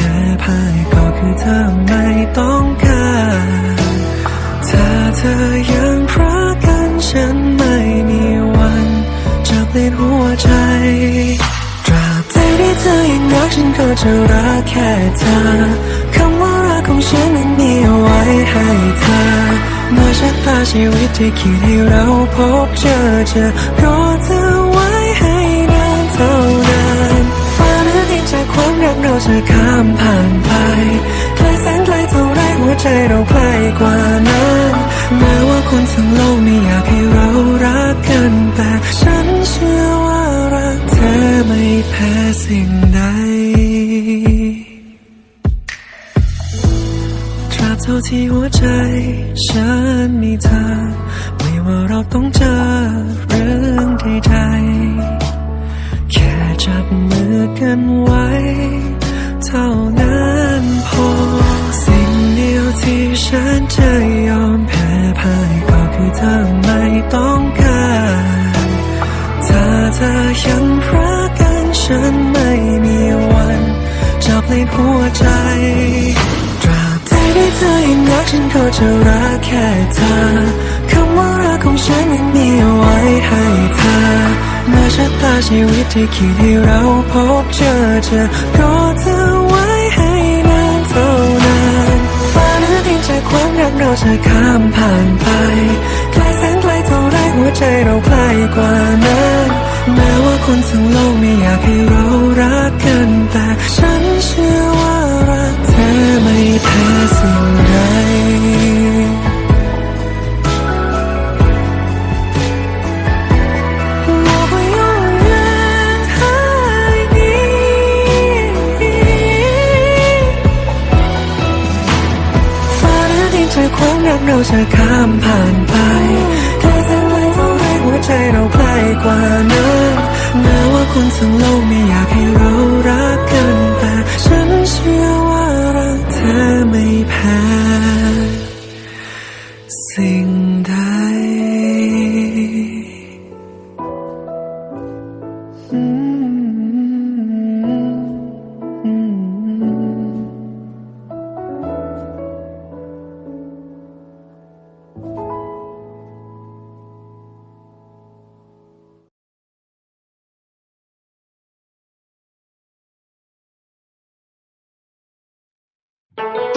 ้ พ่ายก็คือเธอไม่ต้องการถ้าเธอยังรักกันฉันไม่มีวันจะเปลี่ยนหัวใจตราบใดที่เธอยังรักฉันก็จะรักแค่เธอคำว่ารักของฉันนั้นมีเอาไว้ให้เธอมื่อชะตาชีวิตที่คิดให้เราพบเจอจะรอเธอักเราจะข้ามผ่านไปไกลแสนไกลเท่าไรหัวใจเราใกล้กว่านั้นแม้ว่าคนทั้งโลกไม่อยากให้เรารักกัน แต่ฉันเชื่อว่ารักเธอไม่แพ้สิ่งใดตราบเท่าที่หัวใจ ฉันมีเธอ ไม่ว่าเราต้องเจอเรื่องใดๆ จับมือกันไว้ เท่านั้นพอ สิ่งเดียวที่ฉันจะยอมแพ้พ่ายก็คือเธอไม่ต้องการถ้าเธอยังรักกันฉันไม่มีวันจะเปลี่ยนหัวใจตราบใดที่เธอยังรักฉันก็จะรักแค่เธอคำว่ารักของฉันนั้นมีไว้ให้ เมื่อชะตาชีวิตที่คิดให้เราพบเจอจะรอเธอไว้ให้นานเท่านานฟ้าหรือดินจากความรักเราจะข้ามผ่านไปไกลแสนไกลเท่าไรหัวใจเราใกล้กว่านั้นแม้ว่าคนทั้งโลกไม่อยากให้เรารักกันแต่ฉันเชื่อว่ารักเธอไม่แพ้ ใจากความรักเราจะข้ามผ่านไปแค่แสนไว้เท่าไรหัวใจเราใกล้กว่านั้นแม้ว่าคนทั้งโลกไม่อยากให้เรารักกันแต่ฉันเชื่อ แ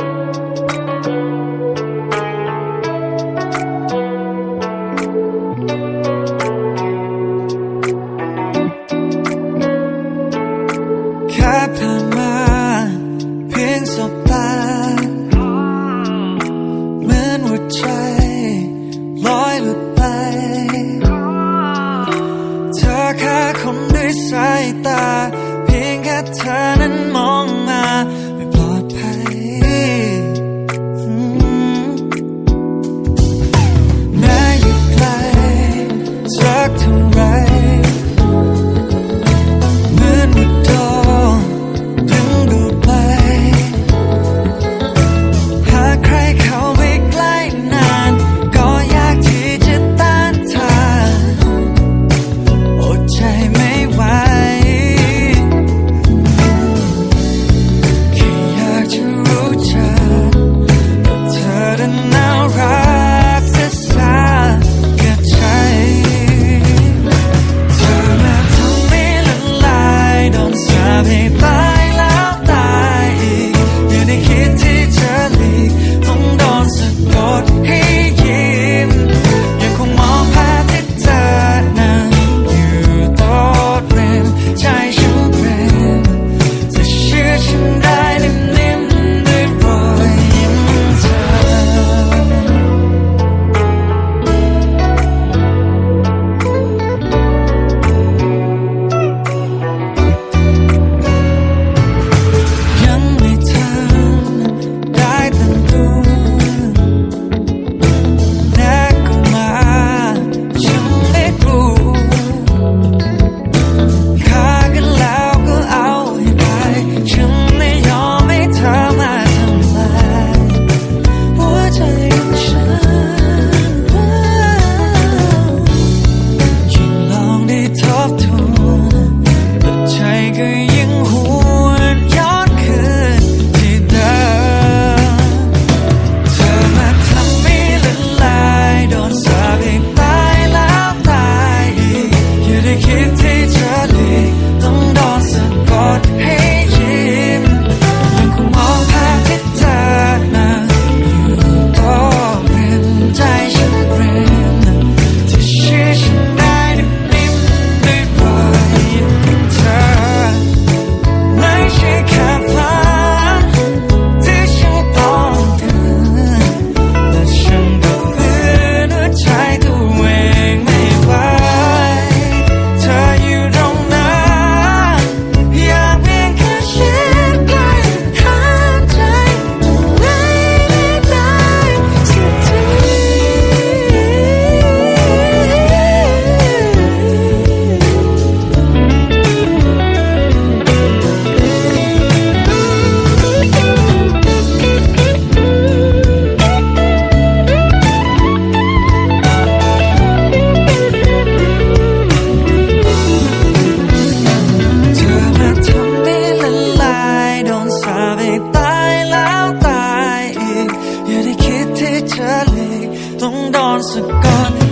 อนสักก่อน